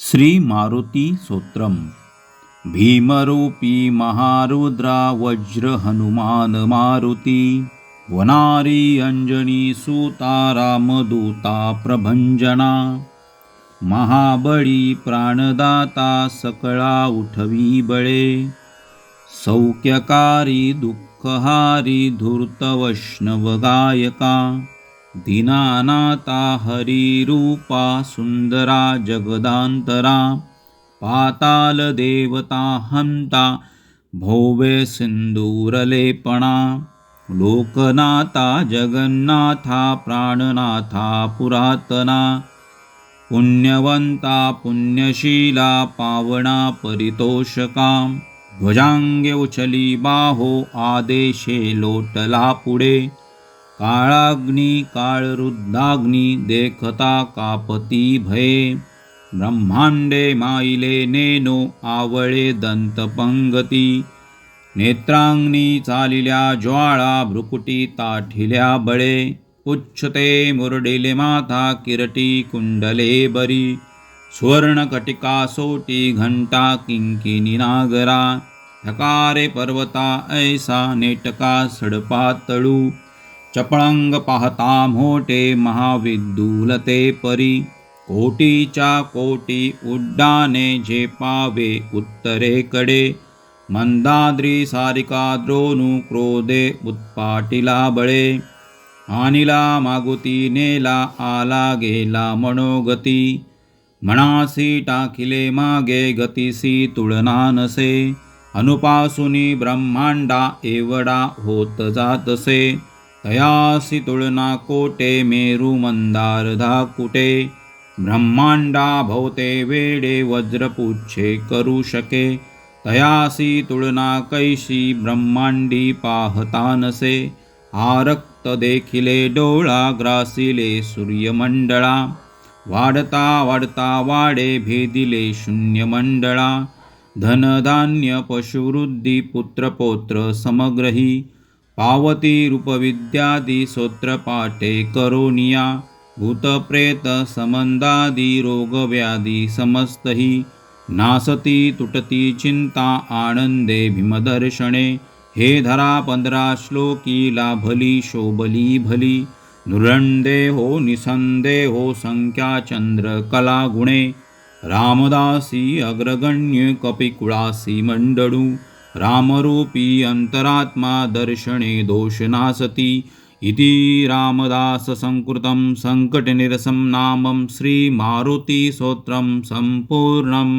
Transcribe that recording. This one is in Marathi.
श्री मारुती स्तोत्रम भीमरूपी महारुद्रा वज्र हनुमान मारुती वनारी अंजनी सुता रामदूता प्रभंजना महाबळी प्राणदाता सकळा उठवी बळे। सौख्यकारी दुःखहारी धूर्त दीनानाता हरिरूपा सुंदरा जगदांतरा पाताल देवता हंता भोवे सिंदूरलेपणा लोकनाथा जगन्नाथा प्राणनाथा पुरातना पुण्यवंता पुण्यशीला पावना परितोषका ध्वजांगे उचली बाहो आदेशे लोटला पुढे। काळाग्नी काळरुद्धाग्नी देखता कापती भये। ब्रह्मांडे माईले नेनो आवळे दंतपंगती। नेत्रांगणी चालिल्या ज्वाळा भ्रुकुटी ताठिल्या बळे। उच्छते मुरडिले माथा किरटी कुंडले बरी। सुवर्णकटिका सोटी घंटा किंकिनी नागरा। ठकारे पर्वता ऐसा नेटका सडपा तळू। चपळंग पाहता मोठे महाविद्युलते परी। कोटीच्या कोटी उड्डाणे झेपावे उत्तरेकडे। मंदाद्री सारिका द्रोणू क्रोधे उत्पाटिला बळे। आणिला मागुती नेला आला गेला मनोगती। मनासी टाकिले मागे गतीसी तुळना नसे। अनुपासुनी ब्रह्मांडा एवढा होत जातसे। तयासी तुळना कोटे मेरू मंदार धाकुटे ब्रह्मांडा भवते वेडे वज्रपुच्छे करू शके। तयासी तुळना कैशी ब्रह्मांडी पाहता नसे। आरक्त देखिले डोळा ग्रासिले सूर्यमंडळा वाढता वाढता वाडे भेदिले शून्यमंडळा धनधान्य पशुवृद्धी पुत्रपौत्र समग्रही। पावती रूपविद्यादी स्तोत्रपाठे करोनिया भूतप्रेत समंदादी रोगव्याधी समस्तही नासती तुटती चिंता आनंदे भीमदर्शने। हे धरा पंधरा श्लोकी लाभली शोभली भली नृरंदेहो निसंदेहो संख्या चंद्र कला गुणे रामदासी अग्रगण्य कपिकुळासी मंडळू रामरूपी अंतरात्मा दर्शने दोषनासती इति रामदाससंकृतं सङ्कटनिरसं नामं श्रीमारुतिस्तोत्रं सम्पूर्णम्